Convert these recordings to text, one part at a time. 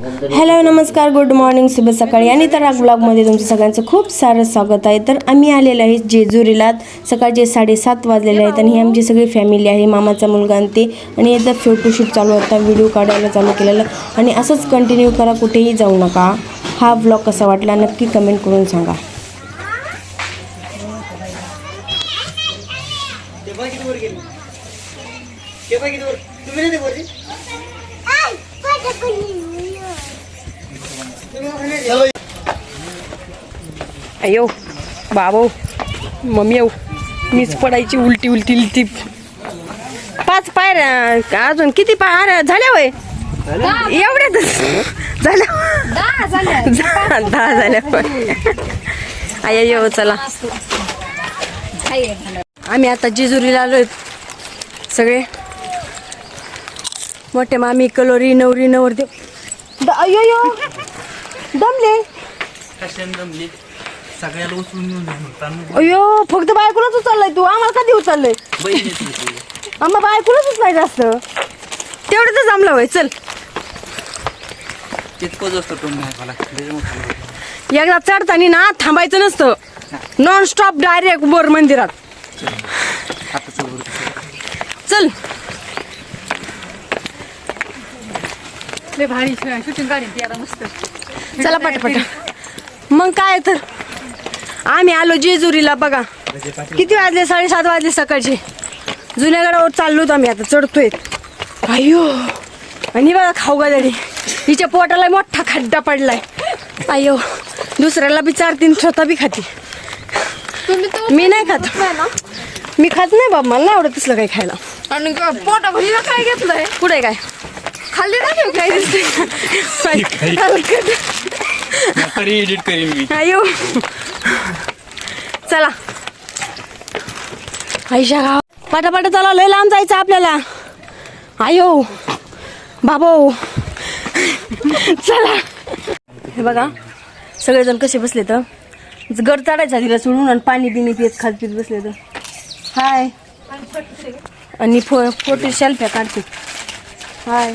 Hello नमस्कार good morning शुभ सकाळी. आणि तर ब्लॉगमध्ये तुमचं सगळ्यांचं खूप सारं स्वागत आहे. तर आम्ही आलेलो आहे जेजुरीला. सकाळचे साडेसात वाजलेले आहेत आणि ही आमची सगळी फॅमिली आहे मामाचा मुलगा आणि ते. आणि एकदा फोटोशूट चालू होता व्हिडिओ काढायला चालू केलेला. आणि असंच कंटिन्यू करा कुठेही जाऊ नका. हा ब्लॉग कसा वाटला नक्की कमेंट करून सांगा. अयो बाबो मम्मी येऊ मीच पडायची उलटी उलटी उलटी. पाच पायऱ्या अजून किती पायऱ्या झाल्या वय. एवढ्यातच झाल्या. दहा दहा झाल्या होय आय येऊ चला. आम्ही आता जेजुरीला आलो सगळे. मोठे मामी कलोरी नवरी नवरदेव. देऊ अयो दमले. कशाने जमली सगळ्याला उचलून घेऊन जाणार अयो फक्त बायकोलाच उचललाय तू. आम्हाला कधी उचललंय? आम्हाला बायकोलाच उचलायचं असतं तेवढं तर जमलं होय. चल. तितकंच असतं एकदा चढताना ना थांबायचं नसतं. नॉन स्टॉप डायरेक्ट वर मंदिरात. चल. लय भारी शूटिंग काढीन ती आता मस्त. चला पटापट. मग काय तर? आम्ही आलो जेजुरीला बघा. किती वाजले? साडेसात वाजले सकाळचे. जुन्या गडावर चाललो होतो आम्ही. आता चढतोय. अयो आणि बघा खाऊ गाडी हिच्या पोटाला मोठा खड्डा पडलाय. अयो दुसऱ्याला बी चारतीन स्वतः बी खाती. मी नाही खात. मी खात नाही बाबा. मला नाही आवडत तसलं काही खायला. आणि पोटा काय घेतलंय? पुढे काय? खाल्ली नाही काय दिसते तरी एडिट करीन मी. अयो. चला. आईशा गाव. पटापट चला लय लांब जायचं आपल्याला. आयो बाबो. चला. हे बघा सगळेजण कसे बसले तर? घर चढायचा तिला सोडून आणि पाणी बिनी पित खात पित बसले तर. हाय. आणि फो फोटो सेल्फ्या काढते. हाय.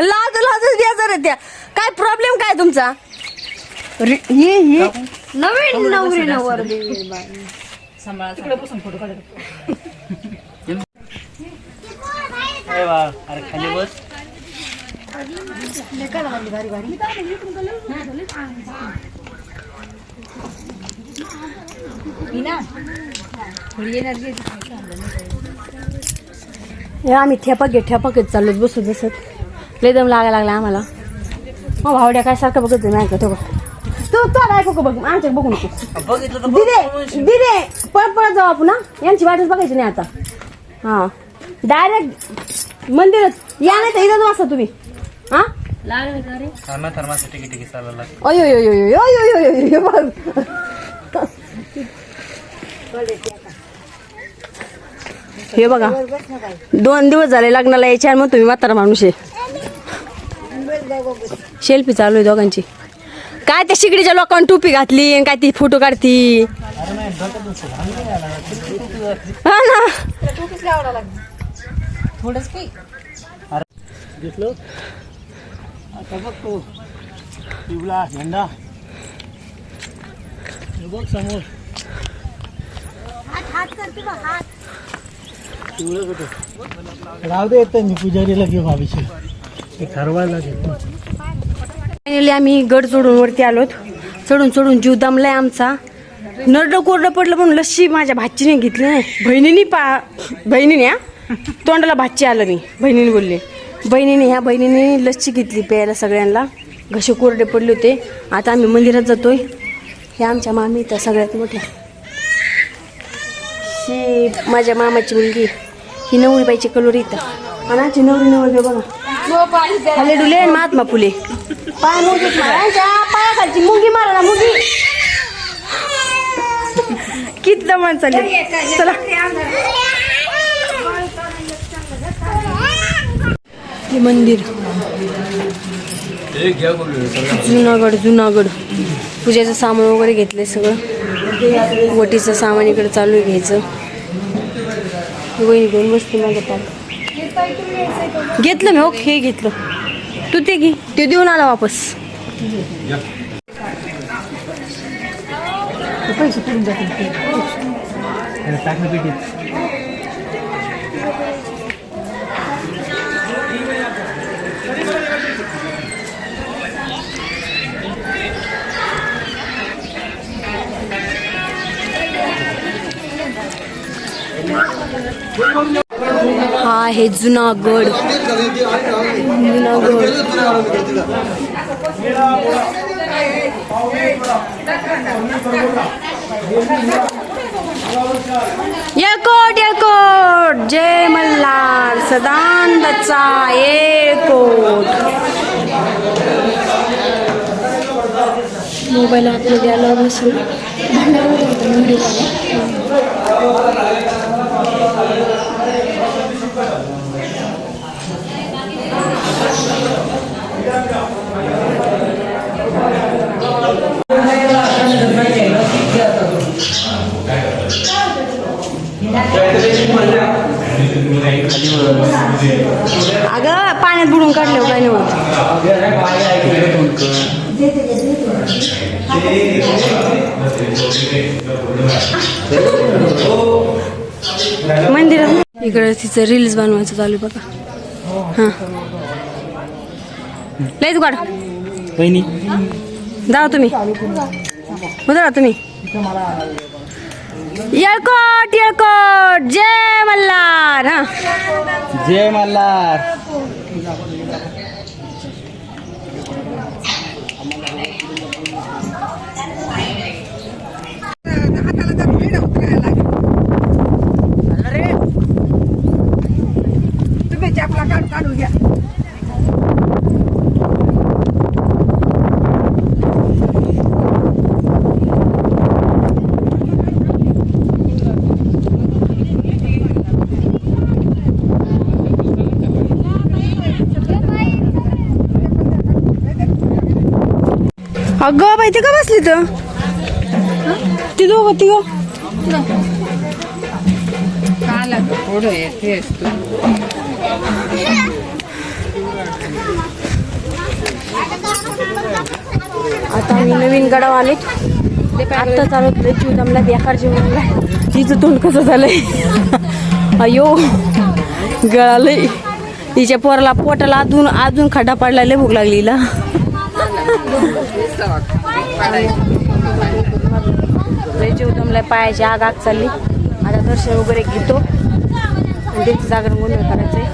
लाज लाजच द्या जरा त्या. काय प्रॉब्लेम काय तुमचा? रि- ही ही नवीन नवरी नवर अरे वा अरे खाली बस. हे आम्ही ठेपक घे ठेपक घेत चाललो बसत बसत. लय दम लागायला लागला आम्हाला. मग भावड्या काय सारखं बघत नाही ऐकत बघ. तू तो ऐकू का बघ? आमच्या बघू नको. दिदे दिदे परत परत जाऊ आपण यांची वाटच बघायची नाही आता. हा. डायरेक्ट मंदिरात या नाही तर इथं असा तुम्ही. हा? हे बघा दोन दिवस झाले लग्नाला यायचे आणि मग तुम्ही म्हातारा माणूस आहे शेल्फी चालू आहे दोघांची. काय त्या शिकडीच्या लोकांना टोपी घातली आणि काय ती फोटो काढती? हा ना. राहू दे येतं मी पुजारीला घेऊ भावीशी ते ठरवायला फायनली आम्ही गड चढून वरती आलोत. चढून चढून जीव दमलाय आमचा. नरडं कोरडं पडलं म्हणून लस्सी माझ्या भाचीने घेतली नाही. बहिणीने पा बहिणीने हा? तोंडाला भाची आलं नाही. बहिणीने बोलले बहिणीने ह्या बहिणीने लस्सी घेतली प्यायला सगळ्यांना. घसे कोरडे पडले होते. आता आम्ही मंदिरात जातोय. हे आमच्या मामी त्या सगळ्यात मोठ्या. ही माझ्या मामाची मुलगी. ही नवरी बाईची कलोरी इथं. आणि आमची नवरी नवरी बघा. खाली डुले महात्मा फुले. पाय मुंगी पायाखालची मुंगी मारा ना मुंगी. किती दमण चालली? चला. हे मंदिर. जुनागड जुनागड. पूजेचं सामान वगैरे घेतलंय सगळं. वटीचं सामान इकडे चालू आहे घ्यायचं. वही घेऊन बसते माझ्या पाठ घेतलं मी हो हे घेतलं तू ते घे ते देऊन आला वापस पैसे आहे जुनागड जुनागड येळकोट येळकोट जय मल्हार सदानंदचा येळकोट मोबाईल आतमध्ये आला नसेल अगं पाण्यात बुडून काढलं काय नव्हतं मंदिरात. इकडे तिचं रील्स बनवायचं चालू बघा. हां. लयच गाड बहिणी जा तुम्ही. उतरा तुम्ही. येळकोट येळकोट. जय मल्हार हा. जय मल्हार. अगं बाई ते का बसली तर ती दोघं ती गो. आता आम्ही नवीन गडाव आले आता चालू जीव चिवदमला बेकार जेवणला तिचं तोंड कसं झालंय? अयो गळालंय. तिच्या पोराला पोटाला अजून अजून खड्डा पडला लय भूक लागली हिला लय चिवदमला पायाची आग आग चालली. आता दर्शन वगैरे घेतो. आणि त्यांचं जागरण गोंधळ करायचंय.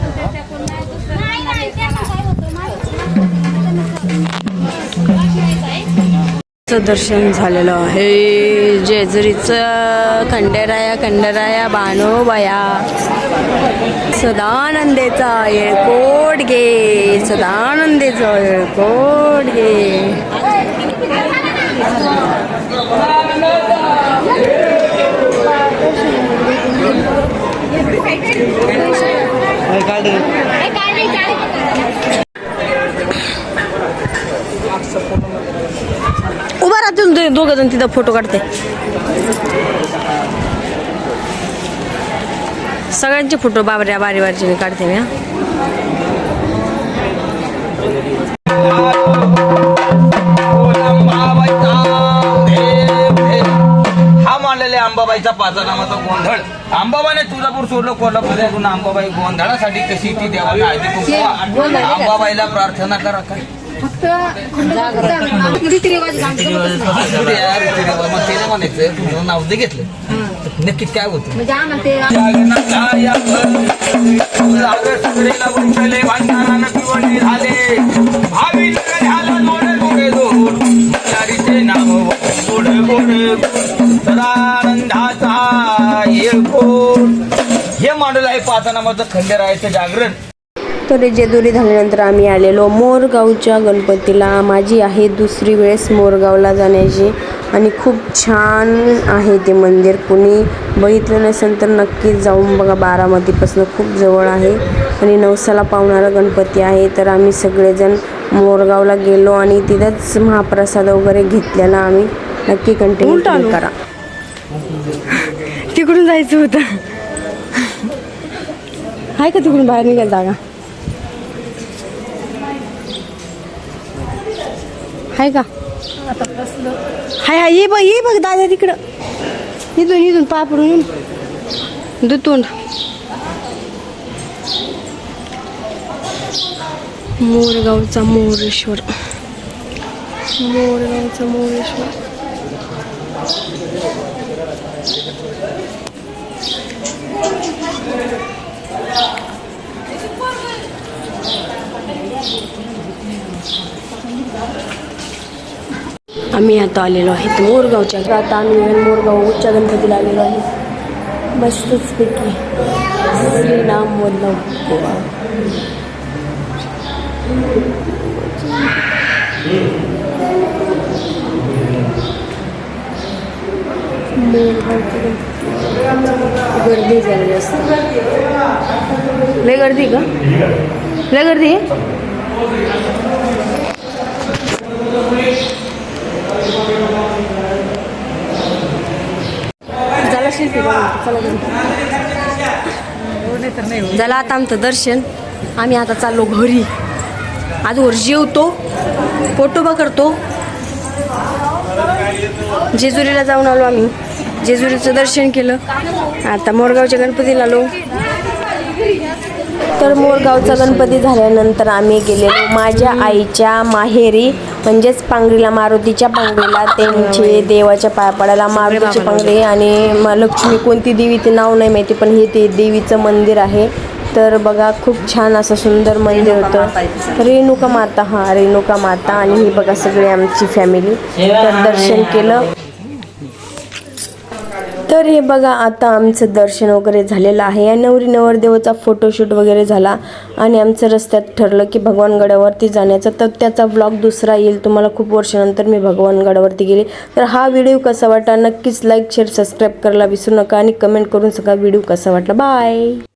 चं दर्शन झालेलं आहे. जेजुरीचं खंडेराया खंडेराया बाणोबाया. सदानंदेचा येळकोट घे. सदानंदेचा येळकोट घे. दोघं जण तिथं फोटो काढते. सगळ्यांचे फोटो बाबऱ्या बारी बारीचे मी काढते मी हा. मांडलेला अंबाबाईचा पाचा नामाचा गोंधळ. अंबाबाने तुळजापूर सोडलं कोल्हापूर अंबाबाई गोंधळासाठी कशी ती देवाला आधी कुंकवा अंबाबाईला प्रार्थना करा काय? फक्त दे म्हणायचं नाव जे घेतलं. नक्की काय होतं? म्हणजे हे मांडलं आहे पाचा नामाचं खंडेरायाचं जागरण. तर जेजुरी झाल्यानंतर आम्ही आलेलो. मोरगावच्या गणपतीला माझी आहे दुसरी वेळेस मोरगावला जाण्याची. आणि खूप छान आहे ते मंदिर. कुणी बघितलं नसेल तर नक्कीच जाऊन बघा. बारामतीपासून खूप जवळ आहे. आणि नवसाला पावणारा गणपती आहे. तर आम्ही सगळेजण मोरगावला गेलो आणि तिथंच महाप्रसाद वगैरे घेतलेला आम्ही. नक्की कंटिन्यू करा. तिकडून जायचं होतं. आहे का तिकडून बाहेर निघायला जागा? आहे का? हाय हाय ये बघ ये बघ दादा तिकडं. इथून इथून पापडून येऊन. मोरगावचा मोरेश्वर. मोरगावचा मोरेश्वर. आम्ही आता आलेलो आहे मोरगावच्या आता आम्ही मोरगाव उच्च गणपतीला आलेलो आहे. मस्तच पैकी. श्रीराम वल्लभ देवा गर्दी झाली जास्त लय गर्दी का? लय गर्दी? आहे झालं शिल्पी बघा. चला घरी. झालं आता आमचं दर्शन. आम्ही आता चाललो घरी. आजवर जेवतो पोटोबा करतो जेजुरीला जाऊन आलो आम्ही. जेजुरीचं दर्शन केलं. आता मोरगावच्या गणपतीला आलो. तर मोरगावचा गणपती झाल्यानंतर आम्ही गेलेलो. माझ्या आईच्या माहेरी म्हणजेच पांगरीला मारुतीच्या पांगरीला त्यांचे देवाच्या पाया पडायला मारुतीची पांगरी आणि म- लक्ष्मी कोणती देवी ते नाव नाही माहिती पण हे ते देवीचं मंदिर आहे. तर बघा खूप छान असं सुंदर मंदिर होतं. रेणुका माता हा रेणुका माता आणि ही बघा सगळी आमची फॅमिली तर दर्शन केलं. तर हे बघा आता आमचं दर्शन वगैरे झालेलं आहे. या नवरी नवरदेवाचा फोटोशूट वगैरे झाला आणि आमचं रस्त्यात ठरलं की भगवानगडावरती जाण्याचं. तर त्याचा ब्लॉग दुसरा येईल. तुम्हाला खूप वर्षानंतर मी भगवानगडावरती गेले. तर हा व्हिडिओ कसा वाटला? नक्कीच लाईक शेअर सबस्क्राईब करायला विसरू नका आणि कमेंट करून सगळा व्हिडिओ कसा वाटला? बाय